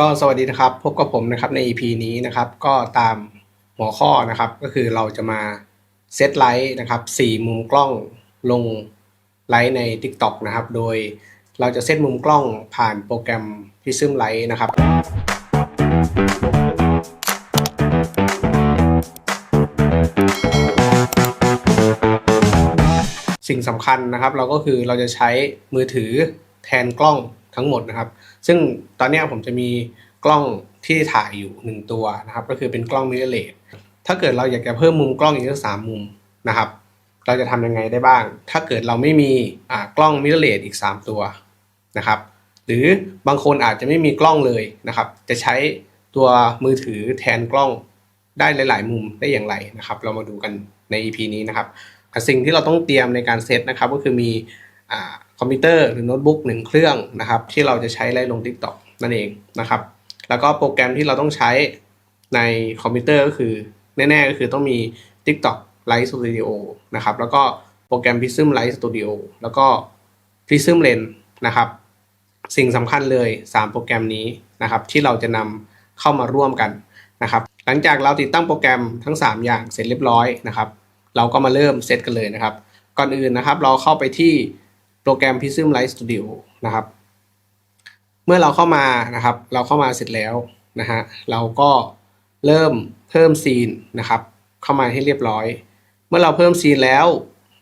ก็สวัสดีนะครับ พบกับผมนะครับใน EP นี้นะครับก็ตามหัวข้อนะครับก็คือเราจะมาเซตไลท์นะครับ4มุมกล้องลงไลท์ใน TikTok นะครับ โดยเราจะเซตมุมกล้องผ่านโปรแกรม Prism Light นะครับ สิ่งสำคัญนะครับ เราก็คือเราจะใช้มือถือแทนกล้อง ทั้งหมดนะครับ ซึ่งตอนนี้ผมจะมีกล้องที่ถ่ายอยู่หนึ่งตัวนะครับ ก็คือเป็นกล้องมิเรเลสถ้าเกิดเราอยากจะเพิ่มมุมกล้องอีกสักสามมุมนะครับ เราจะทำยังไงได้บ้าง ถ้าเกิดเราไม่มีกล้องมิเรเลสอีก 3 ตัวนะครับ หรือบางคนอาจจะไม่มีกล้องเลยนะครับ จะใช้ตัวมือถือแทนกล้องได้หลาย ๆ มุมได้อย่างไรนะครับ เรามาดูกันใน EP นี้นะครับสิ่งที่เราต้องเตรียมในการเซตนะครับก็คือมีอ คอมพิวเตอร์หรือโน้ตบุ๊กหนึ่งเครื่องนะครับที่เราจะใช้ไล่ลง TikTok นั่นเองนะครับ แล้วก็โปรแกรมที่เราต้องใช้ในคอมพิวเตอร์ก็คือ แน่ๆก็คือต้องมี TikTok Live Studio นะครับแล้วก็โปรแกรม Prism Live Studio แล้วก็ Prism Lens นะครับสิ่งสำคัญเลย 3 โปรแกรมนี้นะครับที่เราจะนำเข้ามาร่วมกันนะครับหลังจากเราติดตั้งโปรแกรมทั้ง 3 อย่างเสร็จเรียบร้อยนะครับ เราก็มาเริ่มเซตกันเลยนะครับ ก่อนอื่นนะครับ เราเข้าไปที่ โปรแกรม Prism Live Studio นะครับ เมื่อเราเข้ามานะครับ เราเข้ามาเสร็จแล้วนะฮะ เราก็เริ่มเพิ่มซีนนะครับ เข้ามาให้เรียบร้อย เมื่อเราเพิ่มซีนแล้ว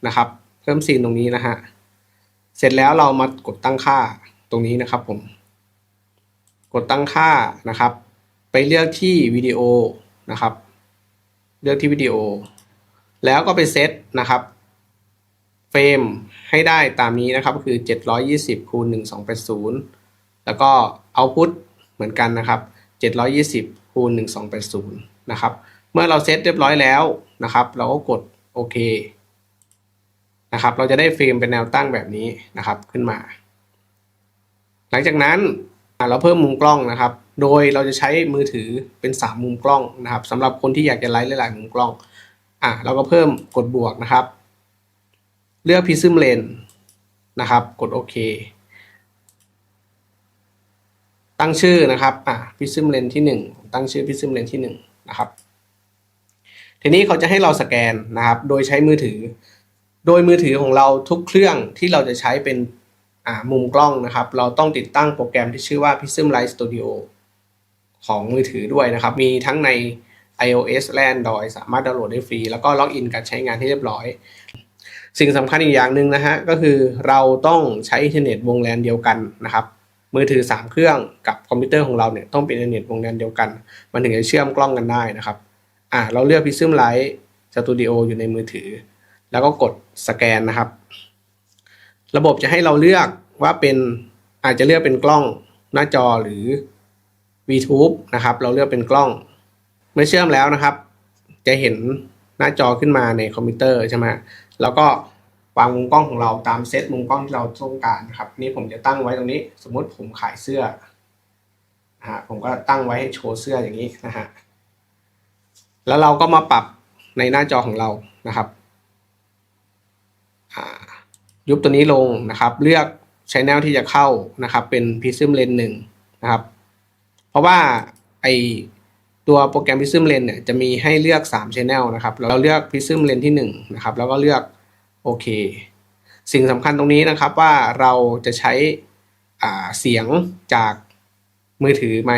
นะครับ เพิ่มซีนตรงนี้นะฮะ เสร็จแล้วเรามากดตั้งค่าตรงนี้นะครับผม กดตั้งค่านะครับ ไปเลือกที่วิดีโอนะครับ เลือกที่วิดีโอ แล้วก็ไปเซตนะครับ เฟรม ให้ได้ตามนี้นะครับก็คือ 720คูณ1280 แล้วก็เอาพุตเหมือนกันนะครับ 720คูณ1280 นะครับ เมื่อเราเซตเรียบร้อยแล้วนะครับ เราก็กดโอเคนะครับ เราจะได้เฟรมเป็นแนวตั้งแบบนี้นะครับขึ้นมา หลังจากนั้นเราเพิ่มมุมกล้องนะครับ โดยเราจะใช้มือถือเป็น 3 มุมกล้องนะครับสำหรับคนที่อยากจะไลฟ์หลายๆมุมกล้องอะเราก็เพิ่มกดบวกนะครับ เลือก Prism Lens นะครับ กดโอเค ตั้งชื่อนะครับอะ Prism Lens ที่ 1 ตั้งชื่อ Prism Lens ที่1นะครับ ทีนี้เขาจะให้เราสแกนนะครับ โดยใช้มือถือ โดยมือถือของเราทุกเครื่องที่เราจะใช้เป็นอ่ามุมกล้องนะครับ เราต้องติดตั้งโปรแกรมที่ชื่อว่า Prism Light Studio ของมือถือด้วยนะครับ มีทั้งใน iOS และ Android สามารถดาวน์โหลดได้ฟรี แล้วก็ล็อกอินการใช้งานที่เรียบร้อย สิ่งสำคัญอีกอย่างหนึ่งนะฮะก็คือเราต้องใช้อินเทอร์เน็ตวงแลนเดียวกันนะครับมือถือ 3 เครื่องกับคอมพิวเตอร์ของเราเนี่ยต้องเป็นอินเทอร์เน็ตวงแลนเดียวกัน มันถึงจะเชื่อมกล้องกันได้นะครับอ่าเราเลือก Prism Light Studio อยู่ในมือถือ แล้วก็กดสแกนนะครับ ระบบจะให้เราเลือกว่าเป็นอาจจะเลือกเป็นกล้องหน้าจอหรือ VTube นะครับ เราเลือกเป็นกล้อง เมื่อเชื่อมแล้วนะครับ จะเห็นหน้าจอขึ้นมาในคอมพิวเตอร์ใช่ไหม แล้วก็วางมุมกล้องของเราตามเซตมุมกล้องที่เราต้องการนะครับ นี่ผมจะตั้งไว้ตรงนี้ สมมุติผมขายเสื้อนะฮะผมก็ตั้งไว้ให้โชว์เสื้ออย่างนี้นะฮะแล้วเราก็มาปรับในหน้าจอของเรานะครับยุบตัวนี้ลงนะครับ เลือกชแนลที่จะเข้านะครับ เป็น Prism Lens 1นะครับ เพราะว่าไอ ตัวโปรแกรม Prism Lens เนี่ยจะมีให้เลือก 3 Channel นะครับเราเลือก Prism Lens ที่1นะครับแล้วก็เลือกโอเค สิ่งสำคัญตรงนี้นะครับว่าเราจะใช้เสียงจากมือถือไหม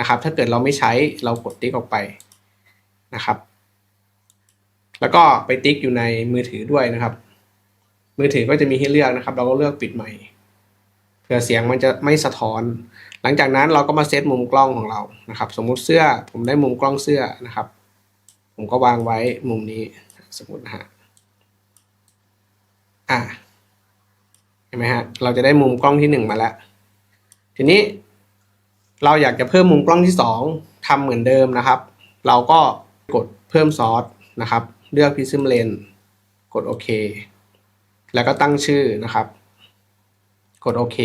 นะครับ ถ้าเกิดเราไม่ใช้เรากดติ๊กออกไปนะครับ แล้วก็ไปติ๊กอยู่ในมือถือด้วยนะครับ มือถือก็จะมีให้เลือกนะครับ เราก็เลือกปิดใหม่ เผื่อเสียงมันจะไม่สะท้อน หลังจากนั้นเราก็มาเซตมุมกล้องของเรานะครับ สมมุติเสื้อผมได้มุมกล้องเสื้อนะครับ ผมก็วางไว้มุมนี้สมมตินะฮะอ่าเห็นไหมฮะเราจะได้มุมกล้องที่หนึ่งมาแล้ว ทีนี้เราอยากจะเพิ่มมุมกล้องที่สองทำเหมือนเดิมนะครับ เราก็กดเพิ่มซอสนะครับ เลือก Prism Lens กดโอเค แล้วก็ตั้งชื่อนะครับ กดโอเค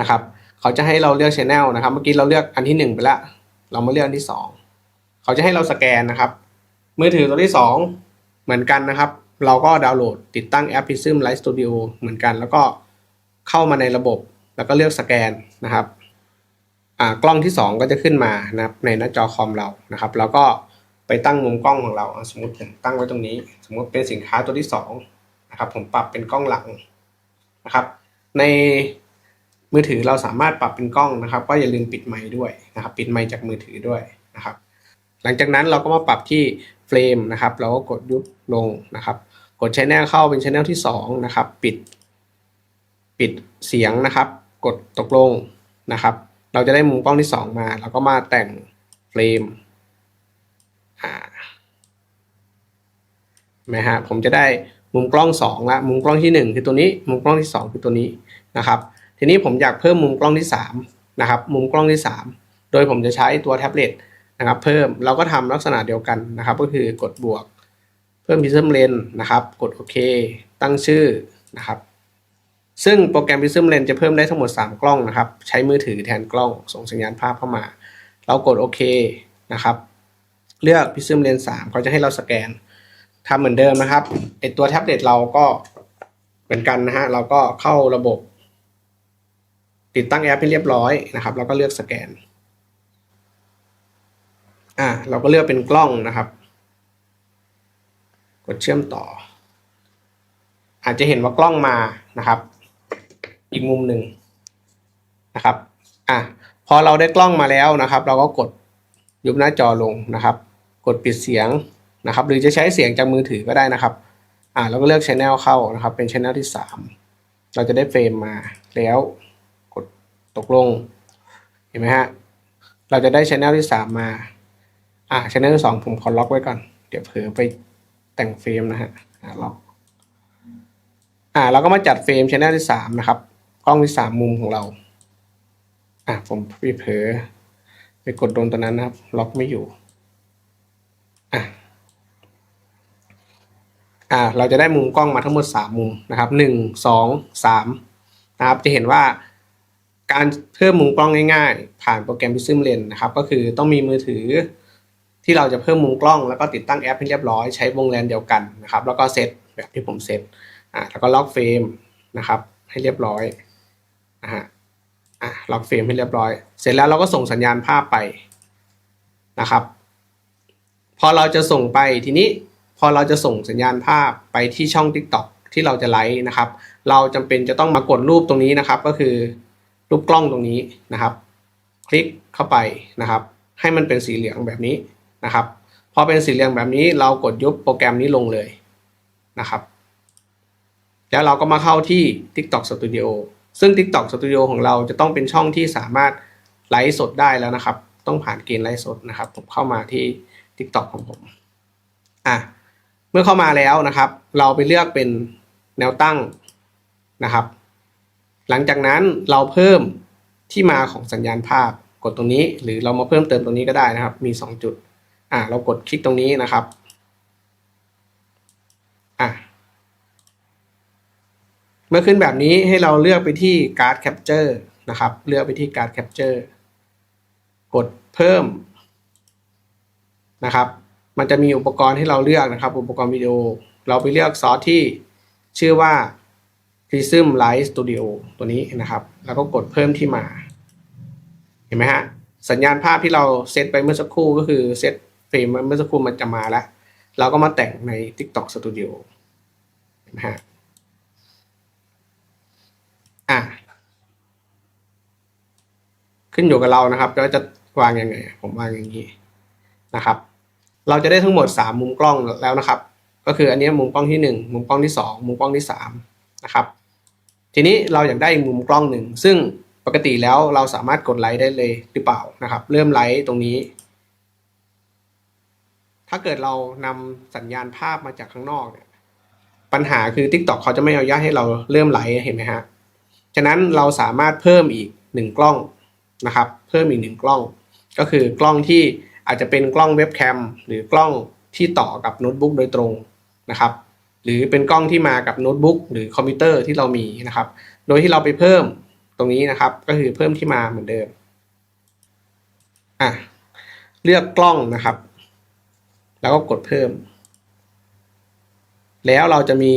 นะครับเขาจะให้เราเลือก Channel นะครับ เมื่อกี้เราเลือกอันที่หนึ่งไปแล้วเรามาเลือกอันที่สองเขาจะให้เราสแกนนะครับ มือถือตัวที่สองเหมือนกันนะครับ เราก็ดาวน์โหลดติดตั้งแอป Prism Light Studio เหมือนกัน แล้วก็เข้ามาในระบบแล้วก็เลือกสแกนนะครับอ่ากล้องที่ 2 ก็จะขึ้นมานะครับในหน้าจอคอมเรานะครับ แล้วก็ไปตั้งมุมกล้องของเรา สมมติผมตั้งไว้ตรงนี้ สมมติเป็นสินค้าตัวที่2นะครับผมปรับเป็นกล้องหลังนะครับ ในมือถือเราสามารถปรับเป็นกล้องนะครับ ก็อย่าลืมปิดไมค์ด้วยนะครับ ปิดไมค์จากมือถือด้วยนะครับ หลังจากนั้นเราก็มาปรับที่เฟรมนะครับ เราก็กดยุบลงนะครับ กดชแนลเข้าเป็นชแนลที่2นะครับ ปิด ปิดเสียงนะครับ กดตกลงนะครับ เราจะได้มุมกล้องที่ 2 มา เราก็มาแต่งเฟรมอ่าเห็นไหมฮะผมจะได้ มุมกล้อง 2 ละ มุมกล้องที่ 1 คือตัวนี้ มุมกล้องที่ 2 คือตัวนี้นะครับ ทีนี้ผมอยากเพิ่มมุมกล้องที่ 3 นะครับ มุมกล้องที่ 3 โดยผมจะใช้ตัวแท็บเล็ตนะครับ เพิ่ม เราก็ทำลักษณะเดียวกันนะครับ ก็คือกดบวก เพิ่มพิซ m มเลนนะครับ กดโอเค ตั้งชื่อนะครับ ซึ่งโปรแกรม Prism Lens จะเพิ่มได้ทั้งหมด 3 กล้องนะครับ ใช้มือถือแทนกล้อง ส่งสัญญาณภาพเข้ามา เรากดโอเคนะครับ เลือก Prism Lens 3เขาจะให้เราสแกน ทำเหมือนเดิมนะครับไอตัวแท็บเล็ตเราก็เหมือนกันนะฮะเราก็เข้าระบบ ติดตั้งแอปให้เรียบร้อยนะครับแล้วก็เลือกสแกนอ่าเราก็เลือกเป็นกล้องนะครับ กดเชื่อมต่อ อาจจะเห็นว่ากล้องมานะครับ อีกมุมหนึ่งนะครับอะพอเราได้กล้องมาแล้วนะครับ เราก็กดยุบหน้าจอลงนะครับ กดปิดเสียง นะครับหรือจะใช้เสียงจากมือถือก็ได้นะครับอ่าเราก็เลือกช anel เข้านะครับ เป็นช anel ที่ 3 เราจะได้เฟรมมาแล้วกดตกลง เห็นไหมฮะเราจะได้ช anel ที่ 3 มาอ่าช anel ที่ 2 ผมขอล็อกไว้ก่อน เดี๋ยวเผลอไปแต่งเฟรมนะฮะอ่าล็อกอ่าเราก็มาจัดเฟรมช anel ที่สามนะครับ กล้องที่สามมุมของเราอ่าผมไปเผลอไปกดโดนตัวนั้นนะครับ ล็อกไม่อยู่อะ อ่าเราจะได้มุมกล้องมาทั้งหมดสามมุมนะครับหนึ่งสองสามนะครับจะเห็นว่าการเพิ่มมุมกล้องง่ายๆ ผ่านโปรแกรม Prism Lens นะครับก็คือต้องมีมือถือที่เราจะเพิ่มมุมกล้องแล้วก็ติดตั้งแอปให้เรียบร้อยใช้วงแลนเดียวกันนะครับแล้วก็เซตแบบที่ผมเซตอ่าแล้วก็ล็อกเฟรมนะครับให้เรียบร้อยนะฮะอ่าล็อกเฟรมให้เรียบร้อย เสร็จแล้วเราก็ส่งสัญญาณภาพไปนะครับ พอเราจะส่งไปทีนี้ พอเราจะส่งสัญญาณภาพไปที่ช่อง TikTok ที่เราจะไลฟ์นะครับ เราจำเป็นจะต้องมากดรูปตรงนี้นะครับ ก็คือรูปกล้องตรงนี้นะครับ คลิกเข้าไปนะครับ ให้มันเป็นสีเหลืองแบบนี้นะครับ พอเป็นสีเหลืองแบบนี้เรากดยุบโปรแกรมนี้ลงเลยนะครับ แล้วเราก็มาเข้าที่ TikTok Studio ซึ่ง TikTok Studio ของเราจะต้องเป็นช่องที่สามารถไลฟ์สดได้แล้วนะครับ ต้องผ่านเกณฑ์ไลฟ์สดนะครับ ผมเข้ามาที่ TikTok ของผม อะ เมื่อเข้ามาแล้วนะครับ เราไปเลือกเป็นแนวตั้งนะครับ หลังจากนั้นเราเพิ่มที่มาของสัญญาณภาพกดตรงนี้ หรือเรามาเพิ่มเติมตรงนี้ก็ได้นะครับ มี 2 จุดอะเรากดคลิกตรงนี้นะครับอะเมื่อขึ้นแบบนี้ให้เราเลือกไปที่การ์ดแคปเจอร์นะครับ เลือกไปที่การ์ดแคปเจอร์กดเพิ่มนะครับ มันจะมีอุปกรณ์ให้เราเลือกนะครับ อุปกรณ์วิดีโอ เราไปเลือกซอสที่ชื่อว่า Prism Light Studio ตัวนี้นะครับ แล้วก็กดเพิ่มที่มา เห็นไหมฮะ สัญญาณภาพที่เราเซตไปเมื่อสักครู่ก็คือเซตเฟรมเมื่อสักครู่มันจะมาแล้ว เราก็มาแต่งใน TikTok Studio เห็นไหมฮะ อะ ขึ้นอยู่กับเรานะครับว่าจะวางยังไง ผมวางอย่างนี้นะครับ เราจะได้ทั้งหมด 3 มุมกล้องแล้วนะครับ ก็คืออันนี้มุมกล้องที่ 1 มุมกล้องที่ 2 มุมกล้องที่3นะครับทีนี้เราอยากได้อีกมุมกล้องหนึ่งซึ่งปกติแล้วเราสามารถกดไลค์ได้เลยหรือเปล่านะครับ เริ่มไลค์ตรงนี้ ถ้าเกิดเรานำสัญญาณภาพมาจากข้างนอกเนี่ยปัญหาคือ TikTok เขาจะไม่อนุญาตให้เราเริ่มไลค์เห็นไหมฮะฉะนั้นเราสามารถเพิ่มอีกหนึ่งกล้องนะครับ เพิ่มอีกหนึ่งกล้อง ก็คือกล้องที่ อาจจะเป็นกล้องเว็บแคมหรือกล้องที่ต่อกับโน้ตบุ๊กโดยตรงนะครับ หรือเป็นกล้องที่มากับโน้ตบุ๊กหรือคอมพิวเตอร์ที่เรามีนะครับ โดยที่เราไปเพิ่มตรงนี้นะครับ ก็คือเพิ่มที่มาเหมือนเดิมอะเลือกกล้องนะครับ แล้วก็กดเพิ่ม แล้วเราจะมี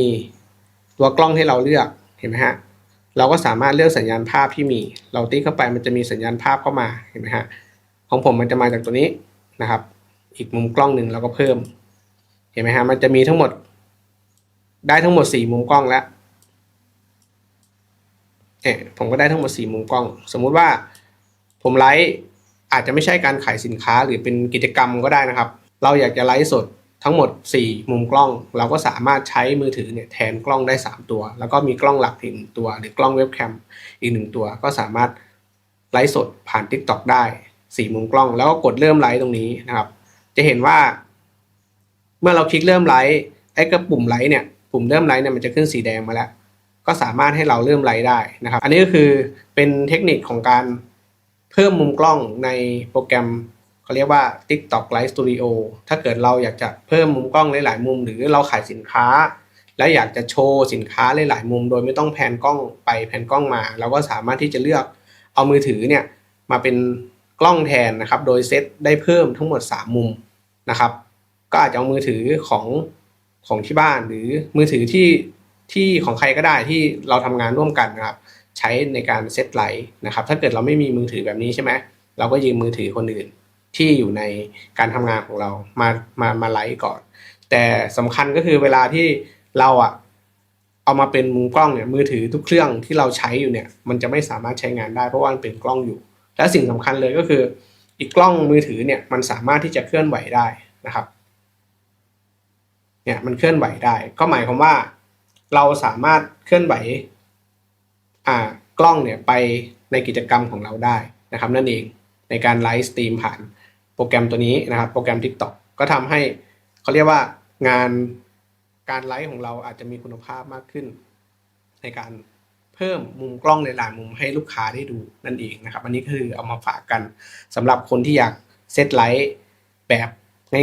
ตัวกล้องให้เราเลือกเห็นไหมฮะเราก็สามารถเลือกสัญญาณภาพที่มี เราติ๊กเข้าไปมันจะมีสัญญาณภาพเข้ามาเห็นไหมฮะของผมมันจะมาจากตัวนี้ นะครับ อีกมุมกล้องหนึ่งเราก็เพิ่ม เห็นไหมฮะมันจะมีทั้งหมด ได้ทั้งหมดสี่มุมกล้องแล้วเนี่ยผมก็ได้ทั้งหมดสี่มุมกล้อง สมมุติว่าผมไลฟ์อาจจะไม่ใช่การขายสินค้าหรือเป็นกิจกรรมก็ได้นะครับ เราอยากจะไลฟ์สดทั้งหมด 4 มุมกล้อง เราก็สามารถใช้มือถือเนี่ยแทนกล้องได้ 3 ตัว แล้วก็มีกล้องหลักอีกหนึ่งตัว หรือกล้องเว็บแคมอีกหนึ่งตัว ก็สามารถไลฟ์สดผ่าน TikTok ได้ 4มุมกล้อง แล้วก็กดเริ่มไลฟ์ตรงนี้นะครับ จะเห็นว่า เมื่อเราคลิกเริ่มไลฟ์ไอ้กระปุ่มไลฟ์เนี่ยปุ่มเริ่มไลฟ์เนี่ยมันจะขึ้นสีแดงมาแล้ว ก็สามารถให้เราเริ่มไลฟ์ได้นะครับ อันนี้ก็คือเป็นเทคนิคของการเพิ่มมุมกล้องในโปรแกรมเขาเรียกว่า TikTok Live Studio ถ้าเกิดเราอยากจะเพิ่มมุมกล้องหลายๆมุม หรือเราขายสินค้า และอยากจะโชว์สินค้าหลายๆมุม โดยไม่ต้องแพนกล้องไปแพนกล้องมา เราก็สามารถที่จะเลือกเอามือถือเนี่ยมาเป็น กล้องแทนนะครับ โดยเซตได้เพิ่มทั้งหมด 3 มุมนะครับ ก็อาจจะเอามือถือของของที่บ้านหรือมือถือที่ที่ของใครก็ได้ที่เราทำงานร่วมกันนะครับ ใช้ในการเซตไลท์นะครับ ถ้าเกิดเราไม่มีมือถือแบบนี้ใช่ไหมเราก็ยืมมือถือคนอื่นที่อยู่ในการทำงานของเรามามามาไลท์ก่อน แต่สำคัญก็คือเวลาที่เราอะเอามาเป็นมุมกล้องเนี่ยมือถือทุกเครื่องที่เราใช้อยู่เนี่ย มันจะไม่สามารถใช้งานได้เพราะว่ามันเป็นกล้องอยู่ และสิ่งสำคัญเลยก็คือ อีกกล้องมือถือเนี่ยมันสามารถที่จะเคลื่อนไหวได้นะครับเนี่ยมันเคลื่อนไหวได้ ก็หมายความว่า เราสามารถเคลื่อนไหวอ่ากล้องเนี่ยไปในกิจกรรมของเราได้นะครับ นั่นเองในการไลฟ์สตรีมผ่านโปรแกรมตัวนี้นะครับ โปรแกรม TikTok ก็ทำให้เขาเรียกว่างานการไลฟ์ของเราอาจจะมีคุณภาพมากขึ้นในการ พิ่มมุมกล้องหลายๆมุมให้ลูกค้าได้ดูนั่นเองนะครับอันนี้คือเอามาฝากกันสำหรับคนที่อยากเซตไลฟ์แบบ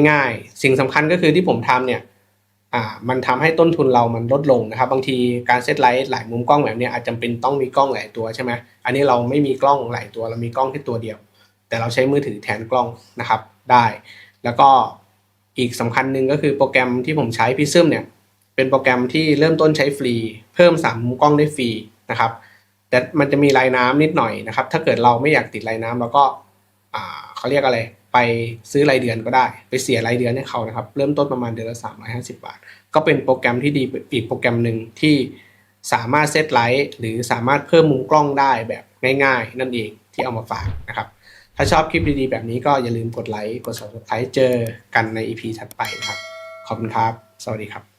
ง่ายๆ สิ่งสำคัญก็คือที่ผมทำเนี่ยอ่ามันทำให้ต้นทุนเรามันลดลงนะครับ บางทีการเซตไลท์หลายมุมกล้องแบบเนี้ยอาจจำเป็นต้องมีกล้องหลายตัวใช่ไหมอันนี้เราไม่มีกล้องหลายตัวเรามีกล้องแค่ตัวเดียว แต่เราใช้มือถือแทนกล้องนะครับได้ แล้วก็อีกสำคัญหนึ่งก็คือโปรแกรมที่ผมใช้พิซซึมเนี่ยเป็นโปรแกรมที่เริ่มต้นใช้ฟรี เพิ่มสามมุมกล้องได้ฟรี นะครับแต่มันจะมีลายน้ำนิดหน่อยนะครับ ถ้าเกิดเราไม่อยากติดลายน้ำเราก็เขาเรียกอะไร ไปซื้อรายเดือนก็ได้ ไปเสียรายเดือนให้เขานะครับ เริ่มต้นประมาณเดือนละ 350 บาท ก็เป็นโปรแกรมที่ดีอีกโปรแกรมหนึ่งที่สามารถเซตไลท์หรือสามารถเพิ่มมุมกล้องได้แบบง่ายๆ นั่นเองที่เอามาฝากนะครับ ถ้าชอบคลิปดีๆ แบบนี้ก็อย่าลืมกดไลค์ กด subscribe เจอกันใน EP ถัดไปนะครับ ขอบคุณครับ สวัสดีครับ